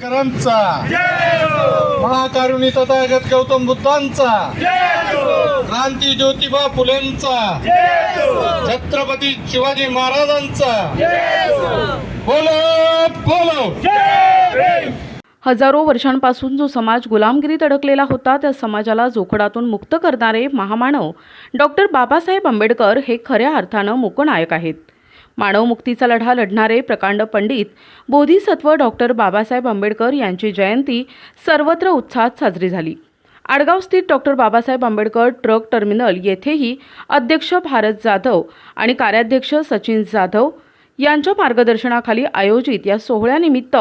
करमचा महाकारुणी तथागत गौतम बुद्धांचा. क्रांती ज्योतिबा फुलेंचा. छत्रपती शिवाजी महाराजांचा. बोलो बोलो. हजारो वर्षांपासून जो समाज गुलामगिरीत अडकलेला होता त्या समाजाला जोखडातून मुक्त करणारे महामानव डॉक्टर बाबासाहेब आंबेडकर हे खऱ्या अर्थानं मूकनायक आहेत. मानवमुक्तीचा लढा लढणारे प्रकांड पंडित बोधिसत्व डॉक्टर बाबासाहेब आंबेडकर यांची जयंती सर्वत्र उत्साहात साजरी झाली. आडगाव स्थित doctor Babasaheb Ambedkar truck terminal येथेही अध्यक्ष भारत जाधव आणि कार्याध्यक्ष सचिन जाधव यांच्या मार्गदर्शनाखाली आयोजित या सोहळ्यानिमित्त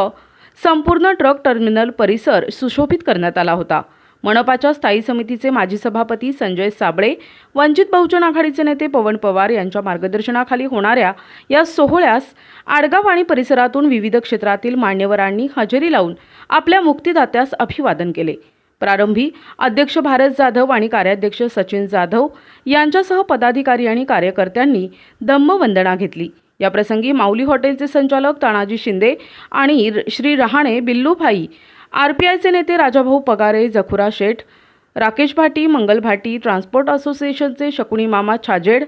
संपूर्ण ट्रक टर्मिनल परिसर सुशोभित करण्यात आला होता. मनपाच्या स्थायी समितीचे माजी सभापती संजय साबळे वंचित बहुजन आघाडीचे नेते पवन पवार यांच्या मार्गदर्शनाखाली होणाऱ्या या सोहळ्यास आडगाव आणि परिसरातून विविध क्षेत्रातील मान्यवरांनी हजेरी लावून आपल्या मुक्तिदात्यास अभिवादन केले. प्रारंभी अध्यक्ष भारत जाधव आणि कार्याध्यक्ष सचिन जाधव यांच्यासह पदाधिकारी आणि कार्यकर्त्यांनी धम्मवंदना घेतली. याप्रसंगी माऊली हॉटेलचे संचालक तानाजी शिंदे आणि श्री रहाणे बिल्लूभाई आर पी आयचे नेते राजाभाऊ पगारे जखुरा शेठ राकेश भाटी मंगल भाटी ट्रान्सपोर्ट असोसिएशनचे शकुनी मामा छाजेड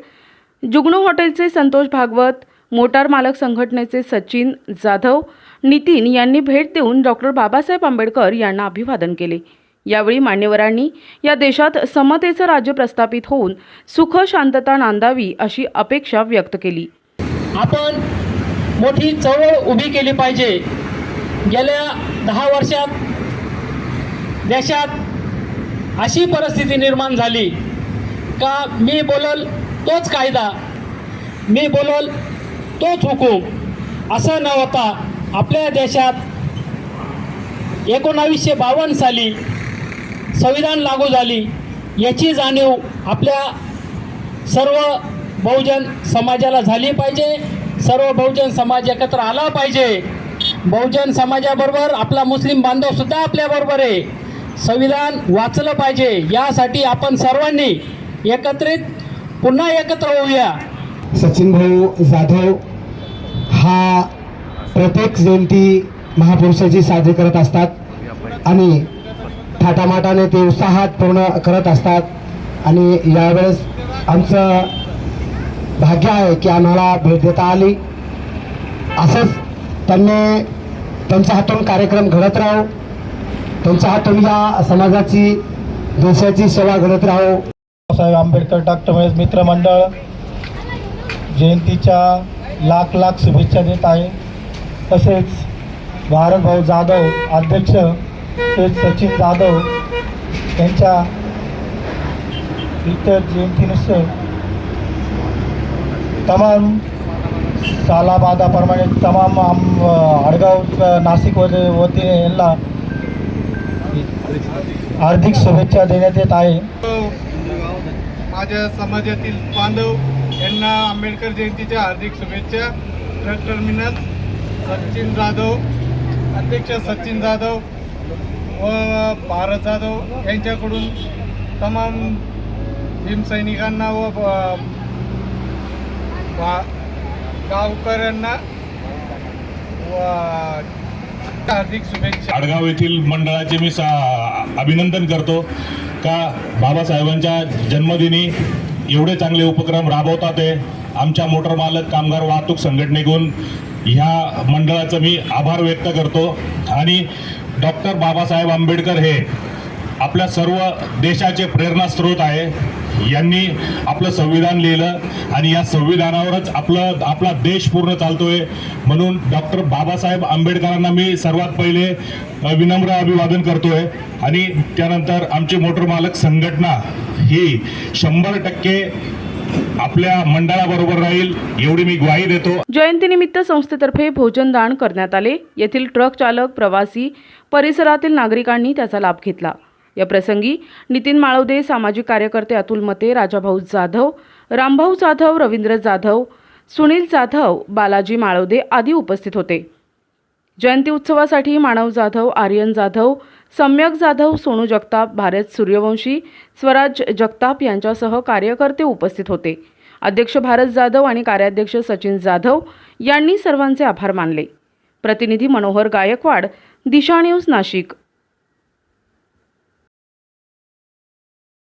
जुगनू हॉटेलचे संतोष भागवत मोटार मालक संघटनेचे सचिन जाधव नितीन यांनी भेट देऊन डॉक्टर बाबासाहेब आंबेडकर यांना अभिवादन केले. यावेळी मान्यवरांनी या देशात समतेचं राज्य प्रस्थापित होऊन सुख शांतता नांदावी अशी अपेक्षा व्यक्त केली. आपण मोठी चळवळ उभी केली पाहिजे. गेल्या दहा वर्षात देशात अशी परिस्थिती निर्माण झाली का मी बोलल तोच कायदा मी बोलल तोच हुकूम असं न होता आपल्या देशात एकोणावीसशे बावन्न साली संविधान लागू झाली. याची जाणीव आपल्या सर्व बहुजन समाजाला झाली पाहिजे. सर्व बहुजन समाज एकत्र आला पाहिजे. बहुजन समाजाबरोबर आपला मुस्लिम बांधवसुद्धा आपल्याबरोबर आहे. संविधान वाचलं पाहिजे यासाठी आपण सर्वांनी एकत्रित पुन्हा एकत्र होऊया. सचिन भाऊ जाधव हा प्रत्येक जयंती महापुरुषाची साजरी करत असतात आणि थाटामाटाने ते उत्साहात पूर्ण करत असतात. आणि यावेळेस आमचं भाग्य आहे की आम्हाला भेट देता आली. असंच त्यांनी त्यांच्या हातून कार्यक्रम घडत राहो. त्यांच्या हातून या समाजाची देशाची सेवा घडत राहो. बाबासाहेब आंबेडकर डॉक्टर महेश मित्रमंडळ जयंतीच्या लाख लाख शुभेच्छा देत आहे. तसेच भारतभाऊ जाधव अध्यक्ष ते सचिन जाधव यांच्या इतर जयंतीनुसार तमाम सालाबादाप्रमाणे तमाम आम नाशिक व वतीने यांना हार्दिक शुभेच्छा देण्यात येत आहे. माझ्या समाजातील बांधव यांना आंबेडकर जयंतीच्या हार्दिक शुभेच्छा. ट्रक टर्मिनल सचिन जाधव अध्यक्ष सचिन जाधव व भारत जाधव यांच्याकडून तमाम भीमसैनिकांना व गावकऱ्यांना हार्दिक शुभेच्छा. आडगाव येथील मंडळाचे मी सा अभिनंदन करतो का बाबासाहेबांच्या जन्मदिनी एवढे चांगले उपक्रम राबवतात आहे आमच्या मोटर मालक कामगार वाहतूक संघटनेकडून ह्या मंडळाचं मी आभार व्यक्त करतो. आणि डॉक्टर बाबासाहेब आंबेडकर हे आपल्या सर्व देशाचे प्रेरणास्रोत आहे. यांनी आपलं संविधान लिहिलं आणि या संविधानावरच आपलं आपला देश पूर्ण चालतोय. म्हणून डॉक्टर बाबासाहेब आंबेडकरांना मी सर्वात पहिले विनम्र अभिवादन करतोय. आणि त्यानंतर आमची मोटर मालक संघटना ही शंभर टक्के आपल्या मंडळाबरोबर राहील एवढी मी ग्वाही देतो. जयंतीनिमित्त संस्थेतर्फे भोजनदान करण्यात आले. येथील ट्रक चालक प्रवासी परिसरातील नागरिकांनी त्याचा लाभ घेतला. या प्रसंगी नितीन माळवदे सामाजिक कार्यकर्ते अतुल मते राजाभाऊ जाधव रामभाऊ जाधव रवींद्र जाधव सुनील जाधव बालाजी माळवदे आदी उपस्थित होते. जयंती उत्सवासाठी मानव जाधव आर्यन जाधव सम्यक जाधव सोनू जगताप भारत सूर्यवंशी स्वराज जगताप यांच्यासह कार्यकर्ते उपस्थित होते. अध्यक्ष भारत जाधव आणि कार्याध्यक्ष सचिन जाधव यांनी सर्वांचे आभार मानले. प्रतिनिधी मनोहर गायकवाड दिशा न्यूज नाशिक.